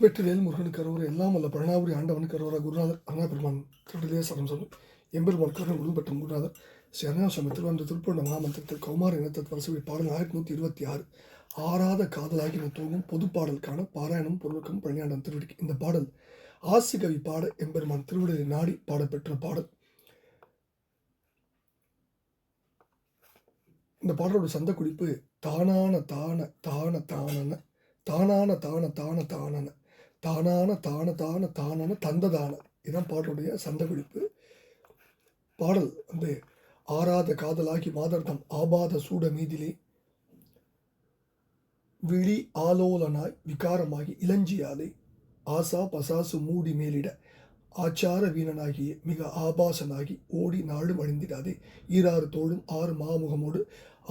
வெற்றிவேல் முருகனுக்கு கரூர் எல்லாம் வல்ல பழனாபுரி ஆண்டவன் கரூரா குருநாதர் அண்ணா பெருமான் திருடலே சரம் சொல்லும் எம்பெருமான் கருணை உடன்பட்ட குருநாதர் ஸ்ரீ அருணாசம திருவந்த திருப்பூர்ண மகாமந்திரத்தில் கௌமார் இனத்தத் வரசவி பாடல் ஆயிரத்தி நூற்றி இருபத்தி ஆறு. ஆறாத காதலாகி நான் தூங்கும் பொதுப்பாடலுக்கான பாராயணம் பொருளுக்கும் பழனியாண்டம் திருவடிக்கு இந்த பாடல். ஆசுகவி பாட எம்பெருமான் திருவிடலை நாடி பாடப்பெற்ற பாடல். இந்த பாடலோட சந்த குறிப்பு தானான தான தான தானன தானான தான தான தானன தானான தான தான தானன தந்ததான. இதுதான் பாடலுடைய சந்த குறிப்பு பாடல் வந்து ஆறாத காதலாகி மாதர்தம் ஆபாத சூட மீதிலே விழி ஆலோலனாய் விகாரமாகி இளஞ்சியாலே ஆசா பசாசு மூடி மேலிட ஆச்சார வீணனாகிய மிக ஆபாசனாகி ஓடி நாடு அழிந்திடாதே ஈராறு தோளும் ஆறு மாமுகமோடு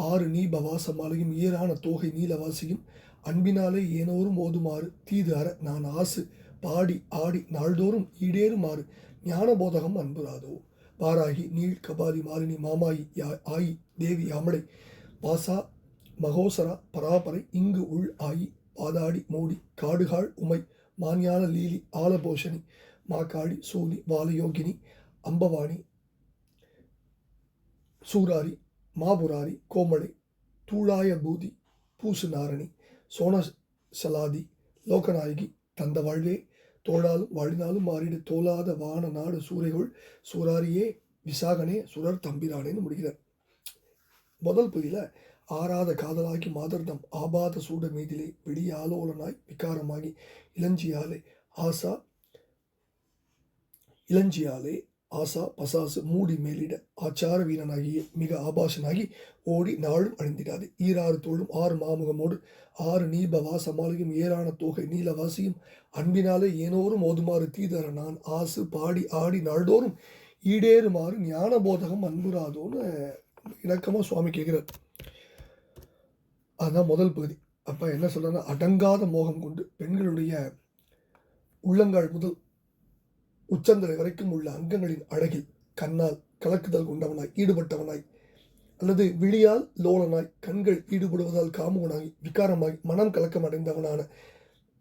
ஆறு நீ பவாசமாலையும் ஈரான தோகை நீலவாசியும் அன்பினாலே ஏனோரும் ஓதுமாறு தீது அற நான் ஆசு பாடி ஆடி நாள்தோறும் ஈடேறுமாறு ஞான போதகம் அன்புராதோ. பாராகி நீள் கபாதி மாலினி மாமாயி யா ஆயி தேவி அமலை பாசா மகோசரா பராபரை இங்கு உள் ஆயி பாதாடி மோடி காடுகாள் உமை மான்யான லீலி ஆலபோஷணி மாக்காடி சூலி வாலயோகினி அம்பவாணி சூராரி மாபுராரி கோமளை தூளாய பூதி பூசு நாரணி சோன சலாதி லோகநாயகி தந்த வாழ்வே. தோழாலும் வாழினாலும் மாறிடு. தோலாத வான நாடு சூரைகள் சூராரியே விசாகனே சுரர் தம்பிரானேன்னு முடிகிறார். முதல் பகுதியில் ஆறாத காதலாகி மாதர்தம் ஆபாத சூட மீதிலே விடிய ஆலோலனாய் விகாரமாகி இளஞ்சியாலே ஆசா இளஞ்சியாலே ஆசா பசாசு மூடி மேலிட ஆச்சார வீரனாகிய மிக ஆபாசனாகி ஓடி நாளும் அழிந்திடாது ஈராறு தோளும் ஆறு மாமுகமோடு ஆறு நீப வாசமாலையும் ஏரான தோகை நீலவாசியும் அன்பினாலே ஏனோரும் ஓதுமாறு தீதர நான் ஆசு பாடி ஆடி நாள்தோறும் ஈடேறுமாறு ஞான போதகம் அன்புராதோன்னு இணக்கமாக சுவாமி கேட்குறார். அதுதான் முதல் பகுதி. அப்போ என்ன சொல்கிறேன்னா அடங்காத மோகம் கொண்டு பெண்களுடைய உள்ளங்கால் முதல் உச்சந்தலை வரைக்கும் உள்ள அங்கங்களின் அழகில் கண்ணால் கலக்குதல் கொண்டவனாய் ஈடுபட்டவனாய் அல்லது விழியால் லோலனாய் கண்கள் ஈடுபடுவதால் காமுகனாகி விகாரமாய் மனம் கலக்கம் அடைந்தவனான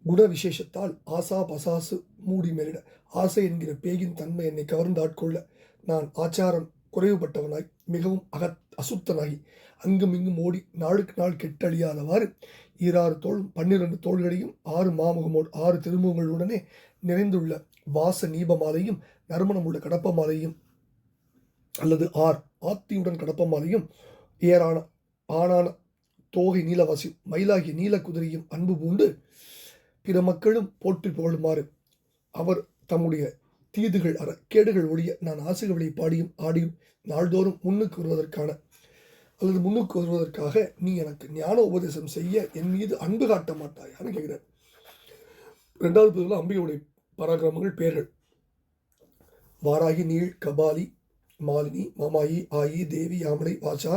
குண விசேஷத்தால் ஆசா பசாசு மூடி மேலிட ஆசை என்கிற பேயின் தன்மை என்னை கவர்ந்து ஆட்கொள்ள நான் ஆச்சாரம் குறைவுபட்டவனாய் மிகவும் அகத் அசுத்தனாகி அங்கும் இங்கும் ஓடி நாளுக்கு நாள் கெட்டழியாதவாறு ஈராறு தோளும் பன்னிரண்டு தோள்களையும் ஆறு மாமுகமோடு ஆறு திருமுகங்களுடனே நிறைந்துள்ள வாச நீபமாலையும் நறுமணம் உள்ள கடப்பமாலையும் அல்லது ஆர் ஆத்தியுடன் கடப்பமாலையும் ஏரான ஆனான தோகை நீலவாசி மயிலாகிய நீல குதிரையும் அன்பு பூண்டு பிற மக்களும் போற்றி புகழுமாறு அவர் தம்முடைய தீதுகள் அற கேடுகள் ஒழிய நான் ஆசைகளை பாடியும் ஆடியும் நாள்தோறும் முன்னுக்கு வருவதற்கான அல்லது முன்னுக்கு வருவதற்காக நீ எனக்கு ஞான உபதேசம் செய்ய என் மீது அன்பு காட்ட மாட்டாயான்னு கேட்குறார்? ரெண்டாவது பதிவில் அம்பிகையுடைய பராக்கிரமங்கள் பேர்கள். வாராகி நீள் கபாலி மாலினி மாமாயி ஆயி தேவி யாமலை வாசா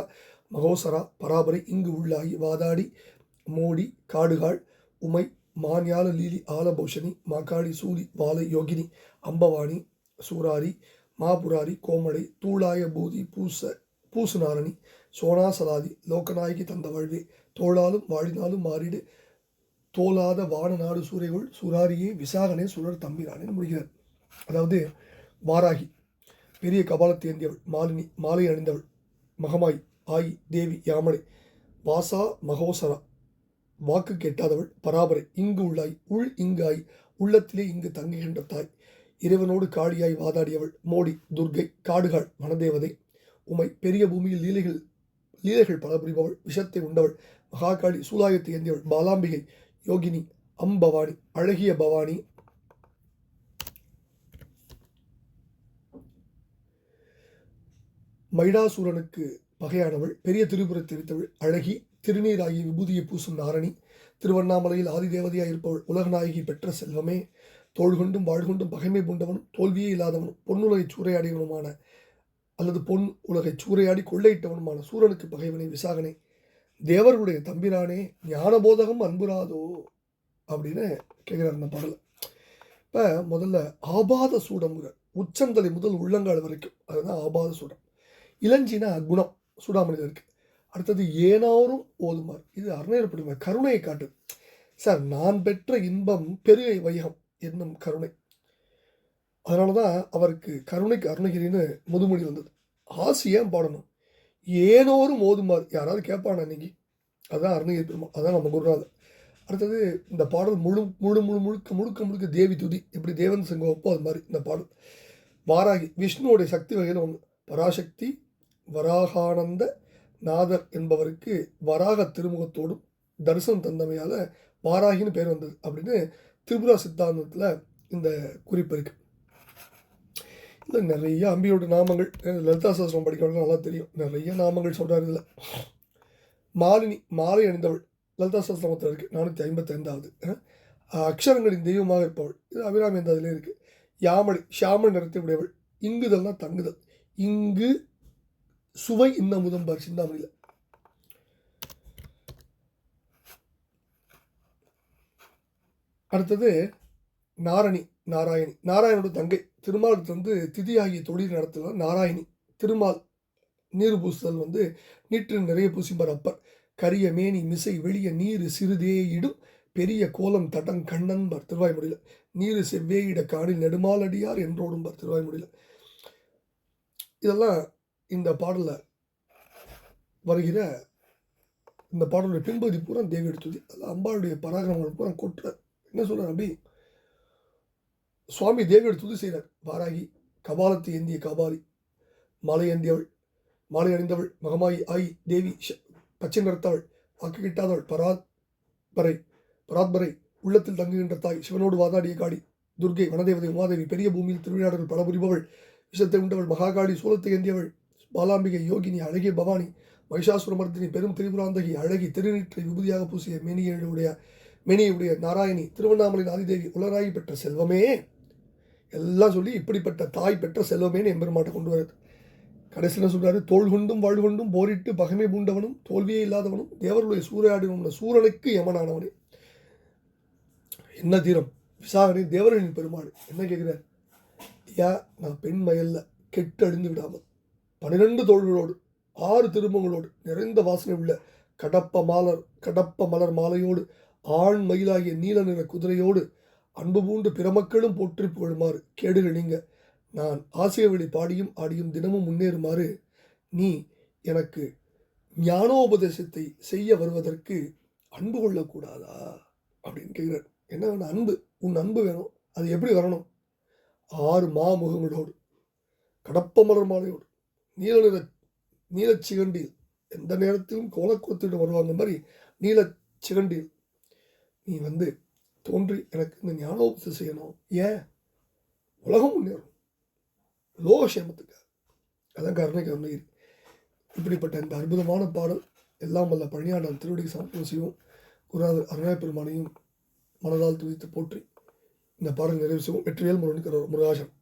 மகோசரா பராபரி இங்கு உள்ளாயி வாதாடி மோடி காடுகாள் உமை மான்யால லீலி ஆலபூஷணி மாக்காளி சூலி வாலை யோகினி அம்பவாணி சூராரி மாபுராரி கோமடை தூளாய பூதி பூச பூசுநாரணி சோனாசலாதி லோகநாயகி தந்த வாழ்வே தோளாலும் வாழினாலும் மாறிடு தோலாத வான நாடு சூரைகள் சூராரியே விசாகனே சுழர் தம்பிரானே முடிகிறார் அதாவது வாராகி பெரிய கபாலத்தை ஏந்தியவள் மாலினி மாலை அணிந்தவள் மகமாய் ஆயி தேவி யாமனை வாசா மகோசரா வாக்கு கெட்டாதவள் பராபரை இங்கு உள்ளாய் உள் இங்காய் உள்ளத்திலே இங்கு தங்குகின்ற தாய் இறைவனோடு காளியாய் வாதாடியவள் மோடி துர்கை காடுகாள் வனதேவதை உமை பெரிய பூமியில் லீலைகள் லீலைகள் பல புரிபவள் விஷத்தை உண்டவள் மகாகாளி சூலாயத்தை ஏந்தியவள் பாலாம்பிகை யோகினி அம்பவானி அழகிய பவானி. மைடாசூரனுக்கு பகையானவள் பெரிய திருபுரத் தெரித்தவள் அழகி திருநீராகி விபூதியை பூசும் நாரணி திருவண்ணாமலையில் ஆதிதேவதையாக இருப்பவள் உலகநாயகி பெற்ற செல்வமே தோள்கொண்டும் வாழ்கொண்டும் பகைமை பூண்டவனும் தோல்வியே இல்லாதவனும் பொன்னுலகை சூறையாடியவனுமான அல்லது பொன் உலகை சூறையாடி கொள்ளையிட்டவனுமான சூரனுக்கு பகைவனை விசாகனை. தேவர்களுடைய தம்பிரானே ஞானபோதகம் அன்புராதோ அப்படின்னு கேட்குறாரு அந்த பாடலை. இப்போ முதல்ல ஆபாத சூடம்ங்கிற உச்சந்தலை முதல் உள்ளங்கால் வரைக்கும். அதுதான் ஆபாத சூடம். இளஞ்சினா குணம் சூடாமணியில் இருக்குது அடுத்தது ஏனாரும் ஓதுமார். இது அருணையப்படுமா கருணையை காட்டுது. சார் நான் பெற்ற இன்பம் பெருகை வைகம் என்னும் கருணை. அதனால தான் அவருக்கு கருணைக்கு அருணகிரின்னு முதுமொழி வந்தது ஆசி ஏன் பாடணும்? ஏனோரும் ஓதுமாறு யாராவது கேட்பானா இன்னைக்கு அதுதான் அருணகிரி பெருமாள் அதான் நம்ம குருநாதர். அடுத்தது இந்த பாடல் முழு முழு முழு முழுக்க முழுக்க முழுக்க தேவி துதி. எப்படி தேவன் சங்கம் வைப்போ அது மாதிரி இந்த பாடல். வாராகி விஷ்ணுவோடைய சக்தி வகையில் ஒன்று பராசக்தி வராகானந்த நாதர் என்பவருக்கு வராக திருமுகத்தோடும் தரிசனம் தந்தமையால் வாராகின்னு பேர் வந்தது அப்படின்னு திரிபுரா சித்தாந்தத்தில் இந்த குறிப்பு இருக்குது இதில் நிறைய அம்பியோட நாமங்கள் லலிதா சாஸ்திரம் படிக்கிறவங்க நல்லா தெரியும். நிறைய நாமங்கள் சொல்கிறார் இதில். மாலினி மாலை அணிந்தவள். லலிதா சாஸ்திரமத்தில் இருக்குது நானூற்றி ஐம்பத்தைந்தாவது. அக்ஷரங்களின் தெய்வமாக இருப்பவள். இது அபிராமி அந்த அதிலே இருக்குது யாமளி ஷியாமளி நிறத்தை உடையவள். இங்குதல்னா தங்குதல். இங்கு சுவை இன்னமுதம் பார் சிந்தாமணியில். அடுத்தது நாரணி. நாராயணி. நாராயணோட தங்கை. திருமாலுக்கு வந்து திதியாகிய தொழில் நடத்துகிற நாராயணி. திருமால் நீர் பூசுதல் வந்து நீற்று நிறைய பூசிம்பார் அப்பர். கரிய மேனி மிசை வெளிய நீர் சிறுதே இடும். பெரிய கோலம் தடம் கண்ணன்பர் திருவாய்மொழியில். நீர் செவ்வேயிட காணில் நெடுமாலடியார் என்றோடும்பார் திருவாய்மொழியில். இதெல்லாம் இந்த பாடலில் வருகிற இந்த பாடலுடைய பின்பகுதி பூரா தேவி எடுத்தது அதில் அம்பாளுடைய பராக்கிரமங்கள் பூரா கொட்டுற. என்ன சொல்கிறார் அப்படி சுவாமி தேவியோட துதி செய்கிறார் பாராகி கபாலத்தை ஏந்திய கபாலி மாலை ஏந்தியவள் மாலை அணிந்தவள் மகமாயி ஆயி தேவி பச்சை நிறத்தவள் வாக்கு கிட்டாதவள் பராத் பராத்பரை உள்ளத்தில் தங்குகின்ற தாய் சிவனோடு வாதாடிய காடி துர்கை வனதேவதை உமாதேவி பெரிய பூமியில் திருவிழாடர்கள் பல புரிபவள் விஷத்தை உண்டவள் மகாகாளி சூலத்தை ஏந்தியவள் பாலாம்பிகை யோகினி அழகிய பவானி மகிஷாசுரமர்த்தினி பெரும் திரிபுராந்தகி அழகி திருநீற்றை விபூதியாக பூசிய மேனியுடைய மேனியுடைய நாராயணி திருவண்ணாமலையின் ஆதிதேவி உலராகி பெற்ற செல்வமே! எல்லாம் சொல்லி இப்படிப்பட்ட தாய் பெற்ற செல்வமேனு எம்பெருமாட்டை கொண்டு வருது கடைசியில் சொல்கிறாரு தோல் தோள் கொண்டும் வாழ் கொண்டும் போரிட்டு பகமை பூண்டவனும் தோல்வியே இல்லாதவனும் தேவர்களுடைய சூறையாடினும் சூரனுக்கு யமனானவனே. என்ன தீரம்? விசாகனே தேவர்களின் பெருமாள். என்ன கேட்குறார்? ஐயா நான் பெண் மயல்ல கெட்டு அழிந்து விடாமல் பன்னிரெண்டு தோள்களோடு ஆறு திருமங்களோடு நிறைந்த வாசனை உள்ள கடப்ப மாலர் கடப்ப மலர் மாலையோடு ஆண் மயிலாகிய நீல நிற குதிரையோடு அன்பு பூண்டு பிற மக்களும் போற்றி புகழுமாறு கேடுகள் நீங்க. நான் ஆசிய வழி பாடியும் ஆடியும் தினமும் முன்னேறுமாறு நீ எனக்கு ஞானோபதேசத்தை செய்ய வருவதற்கு அன்பு கொள்ளக்கூடாதா? அப்படின்னு கேட்குறார். என்ன வேணும்? அன்பு. உன் அன்பு வேணும். அது எப்படி வரணும்? ஆறு மாமுகங்களோடு கடப்ப மலர் மாலையோடு நீல நிற நீல சிகண்டில் எந்த நேரத்திலும் கோலக்கோத்திட்டு வருவாங்க மாதிரி நீலச் சிகண்டில் நீ வந்து தோன்றி எனக்கு இந்த ஞானோபத்தை செய்யணும். ஏன்? உலகம் முன்னேறும். லோகக்ஷேமத்துக்கு அதான் கருணை கருணை இப்படிப்பட்ட இந்த அற்புதமான பாடல் எல்லாம் வல்ல பணியாளர் திருவடி சமர்ப்பணம் குருநாதர் அருணாய பெருமானையும் மனதால் துதித்து போற்றி இந்த பாடல் நிறைவு செய்வோம். வெற்றிவேல் முருகன் முருகாசன்